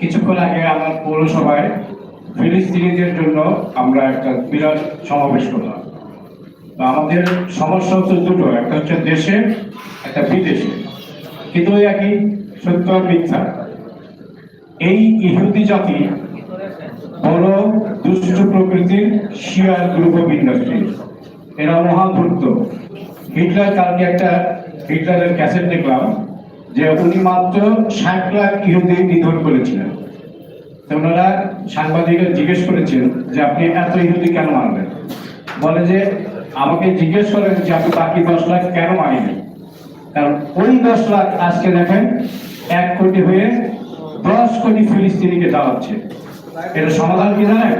কিছুক্ষণ আগে আমার পৌরসভায় ফিলিস্তিনিদের জন্য আমরা একটা বিরাট সমাবেশ করলাম। আমাদের সমস্যা হচ্ছে দুটো, একটা হচ্ছে দেশে, একটা বিদেশে। কিন্তু ওই একই, সত্য মিথ্যা। এই ইহুদি জাতি বড় দুষ্ট প্রকৃতির শিয়ার গ্রুপ অফ ইন্ডাস্ট্রি এরা মহাধূর্ত হিটলার, কালকে একটা হিটলারের ক্যাসেট দেখলাম। যে উনি মাত্র ষাট লাখ ইহুদি নিধন করেছিলেন। ওনারা সাংবাদিকরা জিজ্ঞেস করেছেন যে আপনি এত ইহুদি কেন মারবেন বলে যে, আমাকে জিজ্ঞেস করেন যে আপনি বাকি দশ লাখ কেন মারিনি কারণ ওই দশ লাখ আজকে দেখেন এক কোটি হয়ে দশ কোটি ফিলিস্তিনিকে দাঁড়াচ্ছে এটা সমাধান কি জানেন?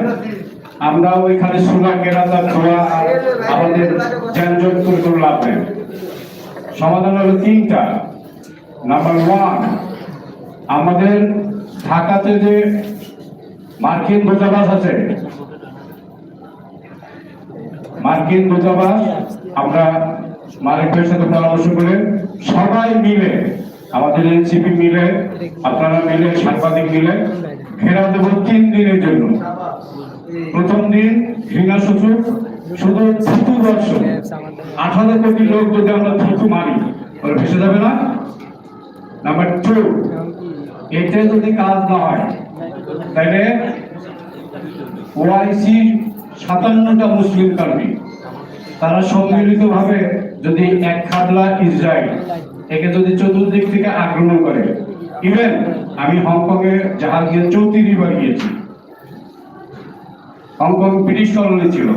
আমরা ওইখানে সুরা, কেরাতা ধোয়া আর আমাদের যানজট করে কোনো লাভ নেই। সমাধান হলো তিনটা। নাম্বার ওয়ান আমাদের ঢাকাতে যে মার্কিন দূতাবাস আছে, মার্কিন দূতাবাস, আমরা মালিকের সাথে পরামর্শ করে সবাই মিলে, আমাদের এনসিপি মিলে, আপনারা মিলে, সাংবাদিক মিলে, ঘেরা দেব তিন দিনের জন্য। প্রথম দিন ঘৃণা সূচক, শুধু থুতু দর্শন। আঠারো কোটি লোক যদি আমরা থুতু মারি ভেসে যাবে না? নাম্বার টু এতে যদি কাজ না হয়, তাহলে ওআইসি সাতান্নটা মুসলিম কর্মী। তারা সম্মিলিত ভাবে যদি এক খাবলা ইসরায়েল, একে যদি চতুর্দিক থেকে আক্রমণ করে। ইভেন আমি হংকং এ জাহাজ গিয়ে চৌত্রিশ বার গিয়েছি। হংকং ব্রিটিশ কলোনি ছিল।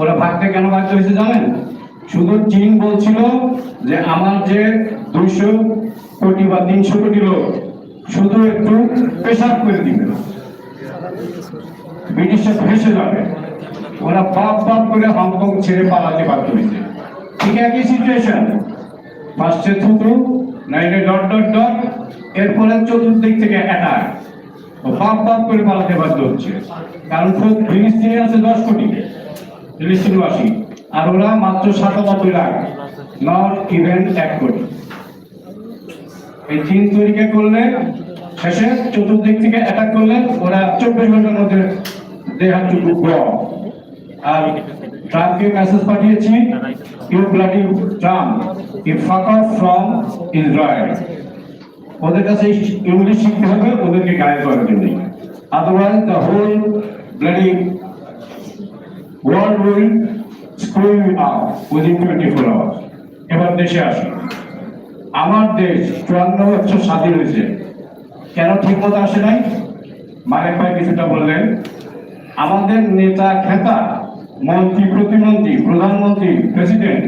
ওরা ভাগতে কেন ভাগতে হয়েছে জানেন? শুধু চীন বলছিল যে আমার যে দুইশো কোটি বা তিনশো কোটি লোক, শুধু একটু পেশাব করে দিবে। ব্রিটিশরা ভেসে যাবে। ওরা বাপ বাপ করে হংকং ছেড়ে পালাতে বাধ্য হয়েছে। ঠিক একই সিচুয়েশন ফার্স্টে থুতু, নাইলে ডট ডট ডট, এরপরে চতুর্দিক থেকে অ্যাটাক বাপ বাপ করে পালাতে বাধ্য হচ্ছে। কারণ ফিলিস্তিনি আছে দশ কোটি। ফিলিস্তিনবাসী আর ওরা মাত্র সাতানব্বই লাখ নট ইভেন এক কোটি এই চীন তৈরিকে করলে? শেষে চতুর্দিক থেকে অ্যাটাক করলে ওরা চব্বিশ ঘণ্টার মধ্যে they have to do go আর ট্রাম্পকে মেসেজ পাঠিয়েছি you bloody Trump you fuck from Israel ওদের কাছে ইংলিশ শিখতে হবে, ওদেরকে গায়ে করার জন্য। Otherwise the whole bloody world will out within twenty four hours এবার দেশে আসি। আমার দেশ চুয়ান্ন বছর স্বাধীন হয়েছে। কেন ঠিক মতো আসে নাই? মারেক ভাই কিছুটা বললেন, আমাদের নেতা, খেতা, মন্ত্রী, প্রতিমন্ত্রী, প্রধানমন্ত্রী, প্রেসিডেন্ট,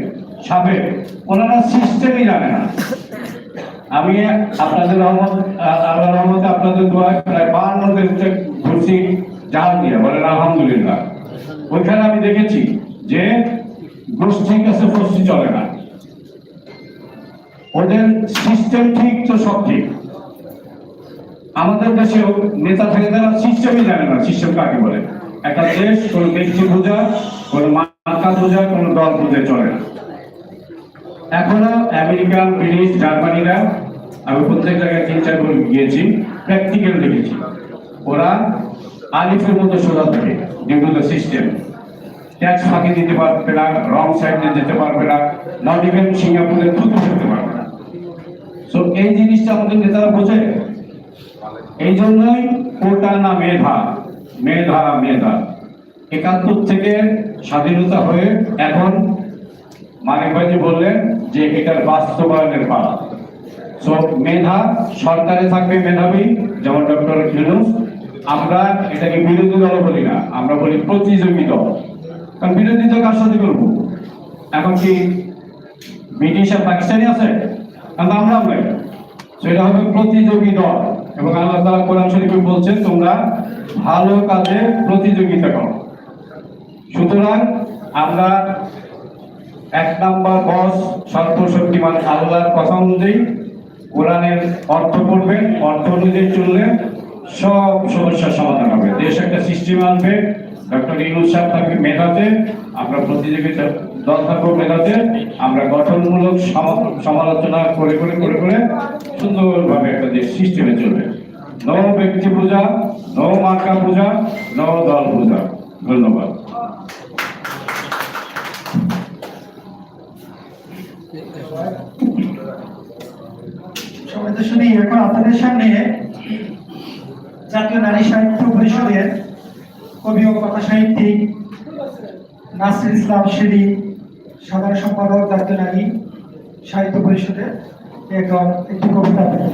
সাবেক, ওনারা সিস্টেমই জানে না। আমি আপনাদের রহমত আল্লাহ রহমতে আপনাদের দোয়ায় প্রায় বাহান্ন দেশে ঘুরছি, জাহাজ দিয়ে বলেন আলহামদুলিল্লাহ। ওইখানে আমি দেখেছি যে গোষ্ঠীর কাছে গোষ্ঠী চলে না। ওদের সিস্টেম ঠিক তো সব ঠিক। আমাদের দেশেও নেতা থাকে তারা সিস্টেমই জানে না সিস্টেম কাকে বলে। একটা দেশ, কোন ব্যক্তি বোঝা, কোন মার্কা বোঝা, কোন দল বুঝে চলে না। এখনও আমেরিকান, ব্রিটিশ, জার্মানিরা, আমি প্রত্যেক জায়গায় তিন, চার বার গিয়েছি প্র্যাকটিক্যাল দেখেছি। ওরা আলিফের মতো সোজা থাকে দ্য সিস্টেম ট্যাক্স ফাঁকি দিতে পারবে না রং সাইড যেতে পারবে না নট ইভেন সিঙ্গাপুরে থুতু ফেলতে পারবে না। সো এই জিনিসটা আমাদের নেতারা বোঝে। এই জন্যই কোটা না মেধা মেধা মেধা। একাত্তর থেকে স্বাধীনতা হয়ে এখন মানিক ভাইজি বললেন যে এটার বাস্তবায়নের পালা। সো মেধা, সরকারে থাকবে মেধাবী, যেমন ডক্টর ইউনুস। আমরা এটাকে বিরোধী দল বলি না, আমরা বলি প্রতিযোগী দল। কারণ বিরোধী দল কার সাথে করব? এখন কি ব্রিটিশ আর পাকিস্তানি আছে? আমরা আমরা সেটা হবে প্রতিযোগী দল। এবং আল্লাহ তাআলা কোরআন শরীফে বলছেন, তোমরা ভালো কাজে প্রতিযোগিতা করো। সুতরাং আমরা এক নাম্বার বস, সর্বশক্তিমান আল্লাহর কথা অনুযায়ী কোরআনের অর্থ পড়বেন অর্থ অনুযায়ী চললে সব সমস্যার সমাধান হবে। দেশ একটা সিস্টেম আনবে ডক্টর ইউনুস সাহেব থাকবে মেধাতে, আমরা প্রতিযোগিতা দল থাকব মেধাতে, আমরা গঠনমূলক সমালোচনা করে করে করে করে সুন্দরভাবে একটা দেশ সিস্টেমে চলবে। নো ব্যক্তি পূজা নো মার্কা পূজা নো দল পূজা। ধন্যবাদ। সবাই তো শুনি এখন আপনাদের সামনে জাতীয় নারী সাহিত্য পরিষদের কবি ও কথা সাহিত্যিক নাসির ইসলাম শেরি সাধারণ সম্পাদক জাতীয় নারী সাহিত্য পরিষদের একজন একটি কবিতা কবিতা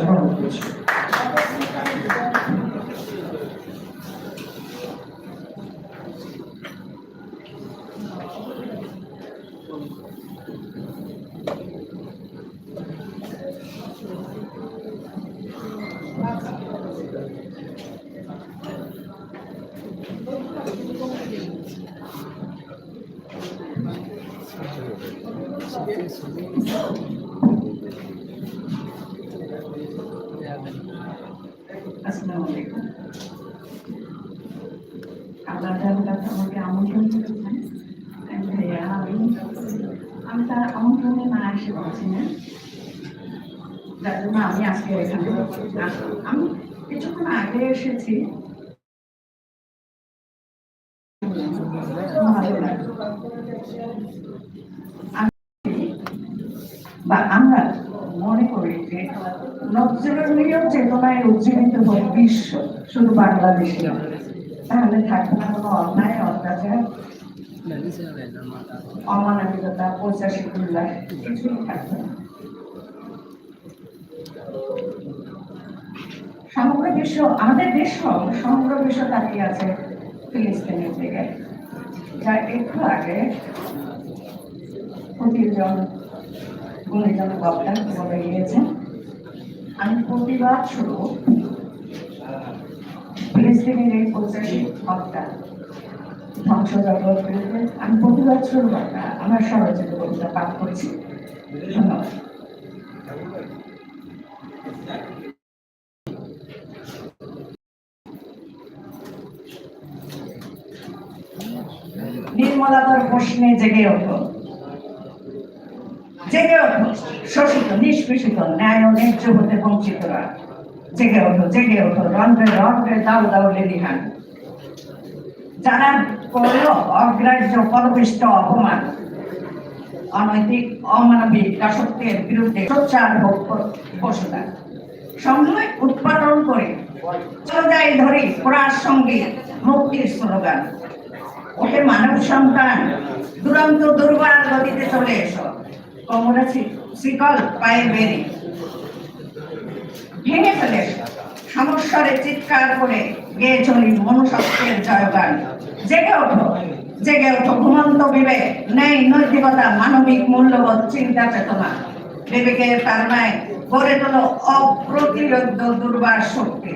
জন্য অনুরোধ করছি। আসসালামু আলাইকুম আল্লাহ আমাকে আমন্ত্রণ ভাইয়া আমি আমি তার আমন্ত্রণে না এসে পারছি না যার আমি আজকে এখানে আমি কিছুক্ষণ আগে এসেছি ভালো লাগল। বা আমরা মনে করি যে নজরুলীয় চেতনায় উজ্জীবিত হয় বিশ্ব, শুধু বাংলাদেশে। তাহলে থাকবে না কোনো অন্যায়, অত্যাচার, অমানবিকতা পঁচাশি উল্লাস কিছুই থাকবে সমগ্র বিশ্ব, আমাদের দেশ সমগ্র বিশ্ব তাকিয়ে আছে ফিলিস্তিনের দিকে যা একটু আগে প্রতিজন গুণীজন বক্তা বলে গিয়েছেন আমি প্রতিবাদ শুরু ফিলিস্তিনের এই পঁচাশি হত্যা ধ্বংসজগৎ বিরুদ্ধে আমি প্রতিবাদ শুরু করা আমার স্বরচিত কবিতা পাঠ করছি। ধন্যবাদ। নির্মলাতার প্রশ্নে জেগে ওঠো। জেগে ওঠো শোষিত, নিষ্পেষিত, ন্যায় ও ন্যায্য হতে বঞ্চিতরা জেগে ওঠো জেগে ওঠো রন্ধ্রে রন্ধ্রে দাও দাও লেলিহান যারা করল অগ্রাহ্য, পরবিষ্ট, অপমান, অনৈতিক, অমানবিক, দাসত্বের বিরুদ্ধে সোচ্চার হোক বসুদা সংগ্রামে উৎপাদন করে চলে যায় ধরে পড়ার সঙ্গে মুক্তির স্লোগান। ওকে মানব সন্তান, দুরন্ত দুর্বার গতিতে চলে এসো। কোমরে শিকল পায়ে ভেঙে ফেলে চিৎকার করে চলি মনুষ্যত্বের জয়গান। জেগে ওঠো জেগে ওঠো ঘুমন্ত বিবেক। ন্যায় নৈতিকতা, মানবিক মূল্যবোধ, চিন্তা চেতনা। বিবেকের তারনায় গড়ে তোলো অপ্রতিরোধ দুর্বার শক্তি।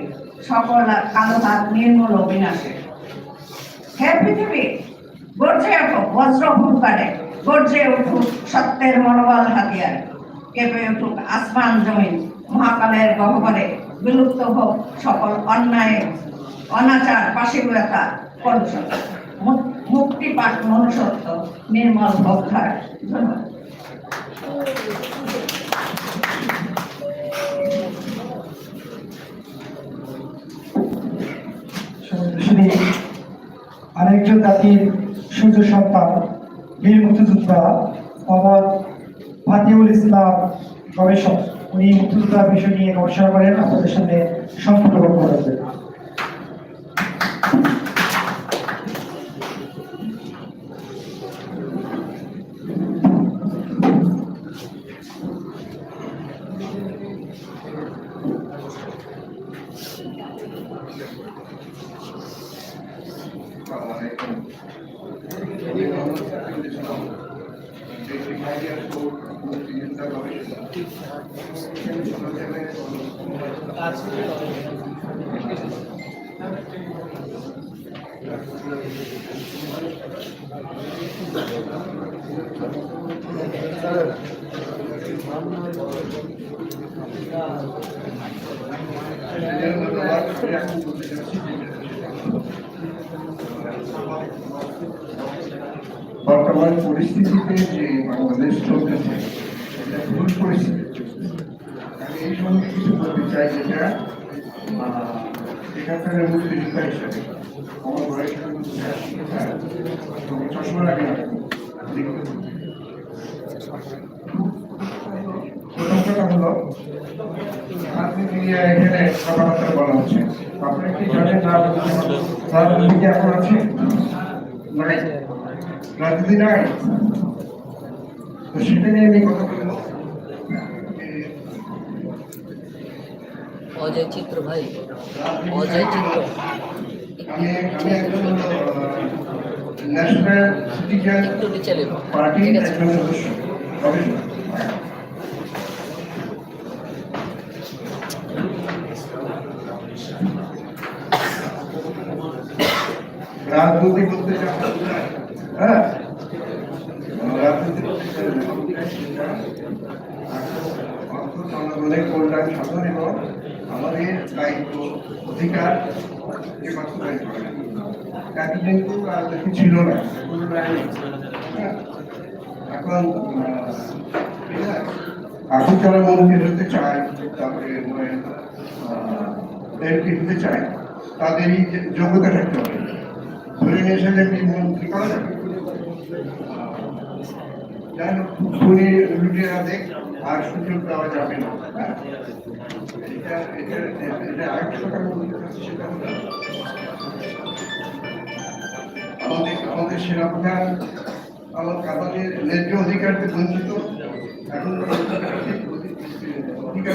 সকল কালো নির্মূল ও বিনাশে হে পৃথিবী, গর্জে ওঠো, বজ্র হুঙ্কারে। গর্জে উঠুক সত্যের মনোবল হাতিয়ার। কেঁপে উঠুক আসমান জমিন, মহাকালের গহ্বরে বিলুপ্ত হোক সকল অন্যায়, অনাচার পাশিবতা কলুষতা। মু- মুক্তি পাক মনুষ্যত্ব, নির্মল ভক্ষার ধন্যবাদ। আরেকজন জাতির সূর্য সন্তান বীর মুক্তিযোদ্ধা মোহাম্মদ ফাতিউল ইসলাম গবেষক। উনি মুক্তিযোদ্ধার বিষয় নিয়ে গবেষণা করেন, আপনাদের সামনে সম্পূর্ণ বক্তব্য বর্তমান পরিস্থিতিতে যে বাংলাদেশ চলতেছে এটা ভুল আমি এই সম্বন্ধে কিছু বলতে চাই যেটা আমার বয়স চশমা লাগে না প্রথম হলো রাজনীতি নিয়ে এখানে কথাবার্তা বলা হচ্ছে আপনারা কি জানেন না রাজনীতি এখন আছে রাজনীতি নাই। তো সেটা নিয়ে আমি কথা অজয় চিত্র ভাই। অজয় চিত্র। ঠিক আছে। রাজনীতি করতে চান হ্যাঁ। রাজনীতি করতে চান অর্থ জনগণের কল্যাণ সাধন এবং আমাদের দায়িত্ব, অধিকার কে বাস্তবায়ন করা। এতদিন তো রাজনীতি ছিল না। এখন এখন যারা মন্ত্রী হতে চায়, তারপরে এমপি হতে চায়, তাদেরই যোগ্যতা থাকতে হবে। ধরে নিয়ে এসে যে মন্ত্রী করা যাবে যাই হোক লুটেরা দেখ, আর সুযোগ দেওয়া যাবে না। আমাদের আমাদের সেনাপ্রধান আমাদের ন্যায্য অধিকার থেকে বঞ্চিত। এখন অধিকার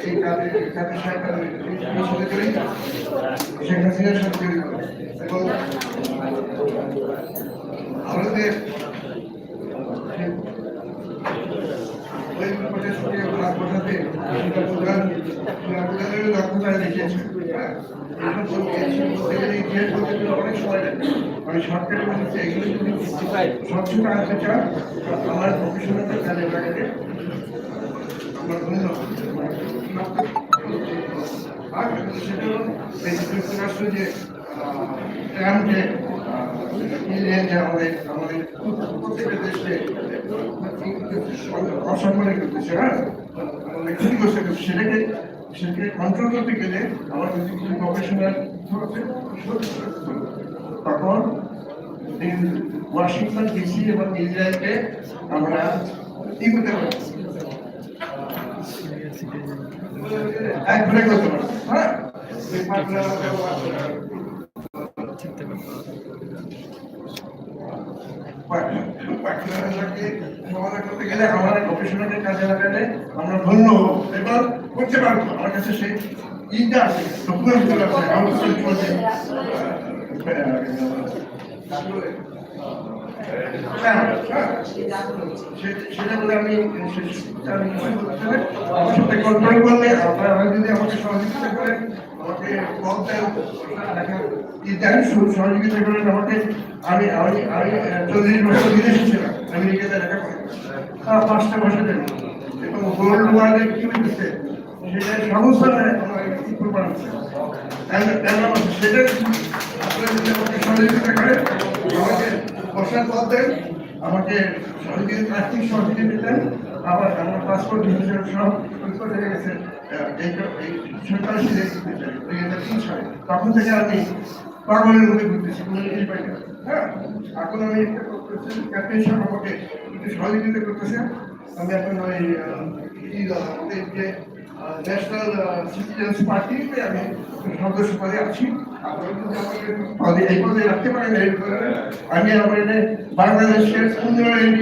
এই কাজে কাজে সাহেব সাথে জড়িত শেখ হাসিনার সাথে জড়িত এবং ভারতের স্বচ্ছতা আনতে চান আমার প্রফেশনালদের কাজে লাগাতে আমার ধন্যবাদ। কন্ট্রোল করতে গেলে আমার কিছু কিছু তখন ওয়াশিংটন ডিসি এবং ইসরায়েলকে আমরা ই করতে পারি এক ব্রেক করতে পারি হ্যাঁ এই পার্টনার পার্টনারকে সমাধান করতে এবার করতে পারব সেই আমি সাথে বছর পাঁচটা এবং গোল্ড ওয়ার্ল্ডে কি? হচ্ছে সেটা সমস্যা নেই সেটা সহযোগিতা করেন বসার পদ আমাকে আর্থিক সহযোগিতা দেন আবার আমার পাসপোর্ট ভিসা সব হয়ে গেছে তখন থেকে আমি পাগলের মধ্যে ঘুরতেছি কোনো না হ্যাঁ এখন আমি ক্যাপ্টেন সাহেব আমাকে সহযোগিতা করতেছে আমি এখন ওই ন্যাশনাল সিটিজেন্স পার্টিতে আমি সদস্য পদে আছি পদে এই পদে রাখতে পদে, আমি আমার বাংলাদেশের উন্নয়ন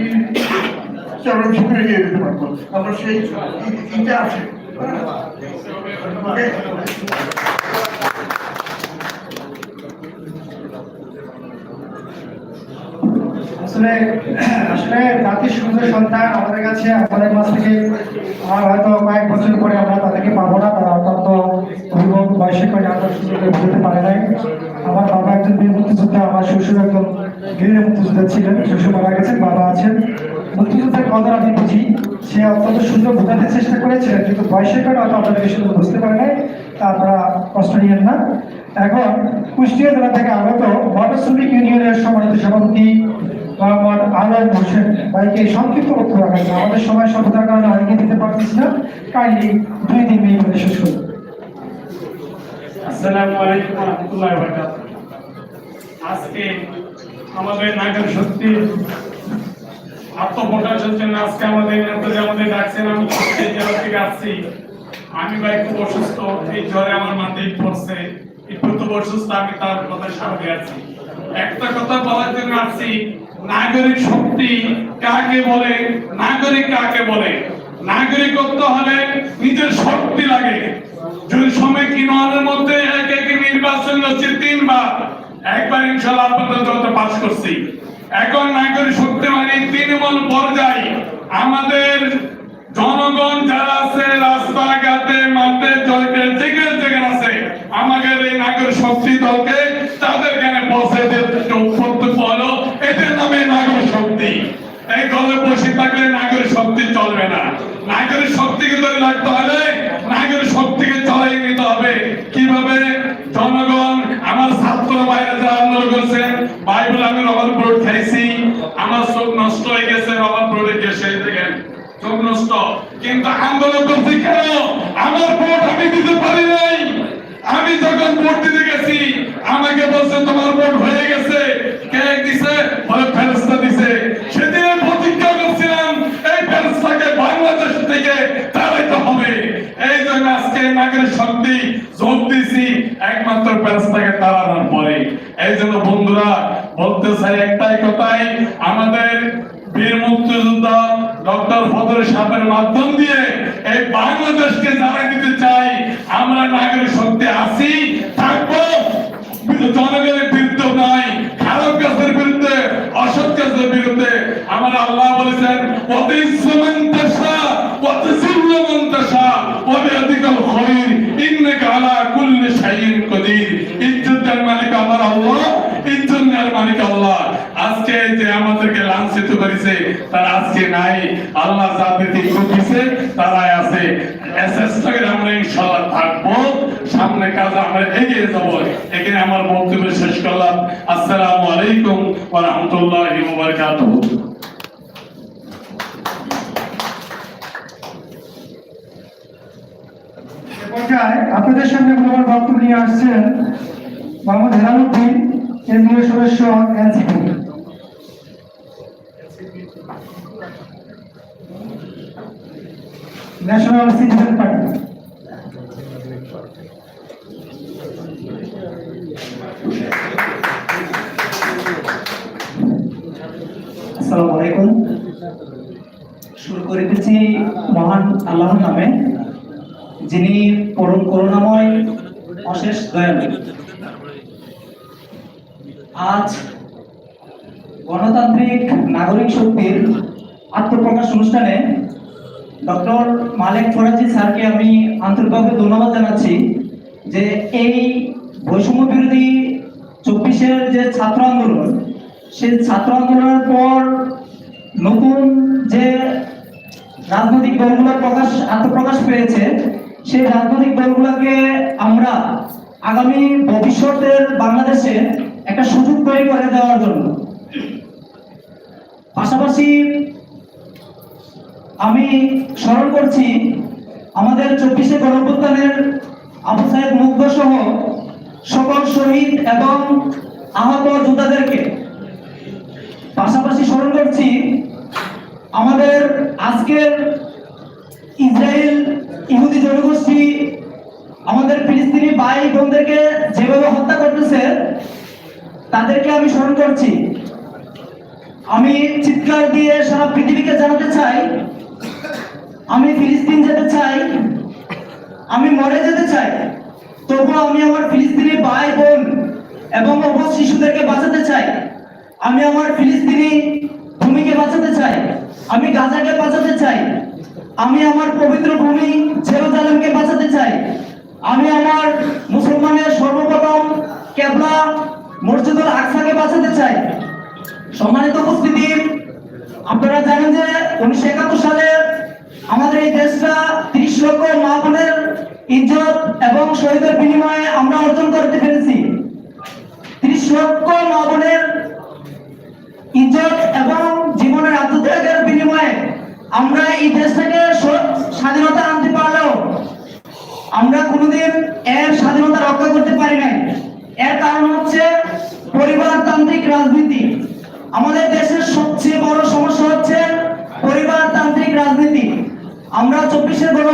চরম শিখরে নিয়ে যেতে পারব। আমার সেই ই- আছে হ্যাঁ? ওকে আসলে আসলে জাতির সুন্দর সন্তান আমাদের কাছে আমাদের মাছ থেকে আর হয়তো কয়েক বছর পরে আমরা তাদেরকে পাবো না, তারা অত্যন্ত অভিভাবক বয়সে করে আমরা সুন্দর বুঝতে পারে নাই। আমার বাবা একজন বীর মুক্তিযোদ্ধা, আমার শ্বশুর একজন গৃহ মুক্তিযোদ্ধা ছিলেন, শ্বশুর মারা গেছেন, বাবা আছেন। মুক্তিযুদ্ধের কদর আমি বুঝি, সে অত্যন্ত সুন্দর বোঝাতে চেষ্টা করেছিলেন কিন্তু বয়সের কারণে হয়তো আপনাদেরকে সুন্দর বুঝতে পারে নাই, তা আপনারা কষ্ট নিয়েন না। এখন কুষ্টিয়া জেলা থেকে আগত শ্রমিক ইউনিয়নের সম্মানিত সভাপতি সংক্ষিপ্ত আমাদের সময় কারণে দিতে পারতেছি না। কাইন্ডলি দুই দিন মেয়ে শেষ করুন। আসসালামু আলাইকুম রহমতুল্লাহ আজকে আমাদের নাগর সত্যি আত্মপ্রকাশের জন্য আজকে আমাদের আমাদের ডাকছেন, আমি জেলা থেকে আসছি। আমি ভাই খুব অসুস্থ, এই জ্বরে আমার মাথায় পড়ছে। একটু তো অসুস্থ আমি তার কথা সামনে আছি। একটা কথা বলার জন্য আসছি নাগরিক শক্তি কাকে বলে? নাগরিক কাকে বলে? নাগরিকত্ব হলে নিজের শক্তি লাগে। যদি সময় কিনোয়ারের মধ্যে এক এক নির্বাচন হচ্ছে তিনবার, একবার ইনশাল্লাহ যত পাস করছি। এখন নাগরিক শক্তি মানে তৃণমূল পর্যায়ে। আমাদের জনগণ যারা আছে, রাস্তাঘাটে, মাঠে জয়তে যেখানে যেখানে আছে, আমাদের এই নাগরিক শক্তি দলকে তাদের এখানে পৌঁছে দিতে কর্তব্য হলো এদের নামে নাগরিক শক্তি এই দলে বসে থাকলে নাগরিক শক্তি চলবে না। নাগরিক শক্তিকে ধরে রাখতে হলে নাগরিক শক্তিকে চালাই নিতে হবে। কীভাবে? জনগণ, আমার ছাত্র ভাইরা যারা আন্দোলন করছেন বাইবেল আমি রবার ব্রোড খাইছি। আমার চোখ নষ্ট হয়ে গেছে রবার ব্রোডে গেছে দেখেন চোখ নষ্ট। কিন্তু আন্দোলন করছি কেন? আমার ভোট আমি দিতে পারি নাই। আমি যখন ভোট দিতে গেছি, আমাকে বলছে, তোমার ভোট হয়ে গেছে। কে দিছে? ফেরস্তা দিছে। সেদিন আমি প্রতিজ্ঞা করছিলাম এই ফেরস্তাকে বাংলাদেশ থেকে তাড়াইতে হবে এই আজকে নাগরিক শক্তি যোগ দিছি একমাত্র ফেরস্তাকে তাড়ানোর পরে। এই জন্য বন্ধুরা, বলতে চাই একটাই কথাই, আমাদের বীর মুক্তিযোদ্ধা ডক্টর সাহেবের মাধ্যম দিয়ে এই বাংলাদেশকে জানাই দিতে চাই আমরা নাগরিক শক্তি আছি, থাকব। জনগণের বিরুদ্ধে খারাপ কাজের বিরুদ্ধে, অসৎ কাজের বিরুদ্ধে। আমার আল্লাহ বলেছেন অতিসমন্তসা অতিসিল্লমন্তসা অবিয়াদিকাল খৈর ইন্নাকা আলা কুল্লি শাইইন কদির ইজ্জতের মালিক আমার আল্লাহ ইজ্জতের মালিক আল্লাহ আজকে যে আমাদেরকে লাঞ্ছিত করেছে তারা আজকে নাই, আল্লাহ যাদেরকে দিছে তারাই আছে। এসএস থেকে আমরা ইনশাআল্লাহ থাকব, সামনে কাজ আমরা এগিয়ে যাব। এখানে আমার বক্তব্য শেষ করলাম। আসসালামু আলাইকুম ওয়া রাহমাতুল্লাহি ওয়া বারাকাতুহু। আপনাদের সামনে মূল্যবান বক্তব্য নিয়ে আসছেন মোহাম্মদ হেলালুদ্দিন কেন্দ্রীয় সদস্য, এনসিপি। ন্যাশনাল সিটিজেন পার্টি আসসালামু আলাইকুম। শুরু করিতেছি মহান আল্লাহর নামে, যিনি পরম করুণাময়, অশেষ দয়ালু। আজ গণতান্ত্রিক নাগরিক শক্তির আত্মপ্রকাশ অনুষ্ঠানে ডক্টর মালেক ফরাজি স্যারকে আমি আন্তরিকভাবে ধন্যবাদ জানাচ্ছি যে এই বৈষম্য বিরোধী চব্বিশের যে ছাত্র আন্দোলন, সেই ছাত্র আন্দোলনের পর নতুন যে রাজনৈতিক দলগুলো প্রকাশ, আত্মপ্রকাশ পেয়েছে, সেই রাজনৈতিক দলগুলোকে আমরা আগামী ভবিষ্যতের বাংলাদেশে একটা সুযোগ তৈরি করে দেওয়ার জন্য। পাশাপাশি আমি স্মরণ করছি আমাদের চব্বিশে গণঅভ্যুত্থানের আবু সাহেব মুগ্ধ সহ সকল শহীদ এবং আহত যোদ্ধাদেরকে। পাশাপাশি স্মরণ করছি আমাদের আজকের ইসরায়েল ইহুদি জনগোষ্ঠী, আমাদের ফিলিস্তিনি ভাই বোনদেরকে যেভাবে হত্যা করতেছে, তাদেরকে আমি স্মরণ করছি। আমি চিৎকার দিয়ে সারা পৃথিবীকে জানাতে চাই আমি ফিলিস্তিন যেতে চাই, আমি মরে যেতে চাই তবু আমি আমার ফিলিস্তিনি ভাই বোন এবং অবশ শিশুদেরকে বাঁচাতে চাই। আমি আমার ফিলিস্তিনি ভূমিকে বাঁচাতে চাই, আমি গাজাকে বাঁচাতে চাই, আমি আমার পবিত্র ভূমি জেরুজালেমকে বাঁচাতে চাই, আমি আমার মুসলমানের সর্বপ্রথম কেবলা মসজিদুল আকসাকে বাঁচাতে চাই। সম্মানিত উপস্থিতি, আপনারা জানেন যে উনিশশো একাত্তর সালে শহীদের বিনিময়ে আমরা অর্জন করতে পেরেছি। ত্রিশ লক্ষ নবনের ইজ্জত এবং জীবনের আত্মত্যাগের বিনিময়ে আমরা এই দেশ থেকে স্বাধীনতা আনতে পারলেও আমরা কোনোদিন এর স্বাধীনতা রক্ষা করতে পারি নাই। এর কারণ হচ্ছে পরিবারতান্ত্রিক রাজনীতি। আমাদের দেশের সবচেয়ে বড় সমস্যা হচ্ছে পরিবারতান্ত্রিক রাজনীতি। আমরা চব্বিশের গণ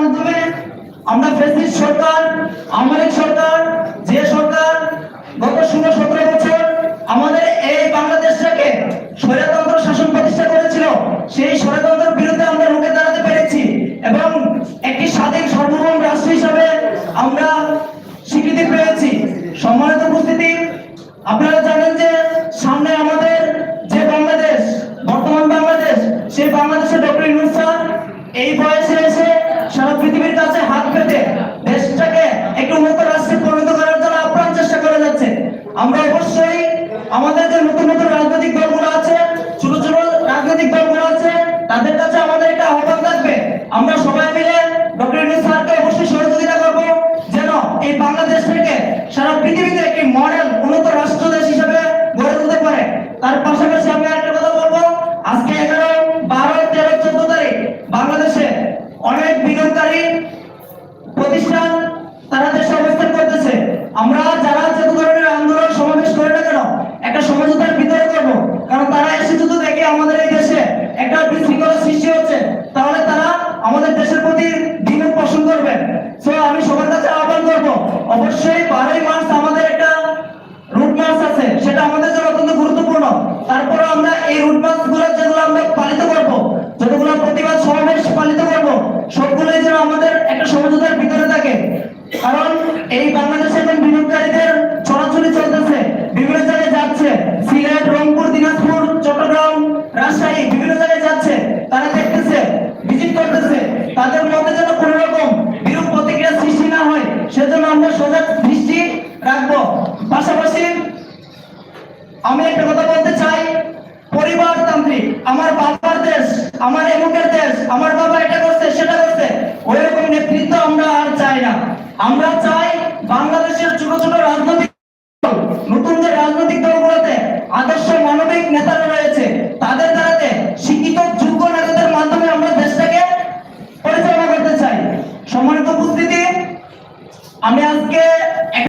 মাধ্যমে আমরা ফেসিস সরকার আমলিক সরকার, যে সরকার, গত ষোলো সতেরো বছর আমাদের এই বাংলাদেশটাকে স্বৈরতন্ত্র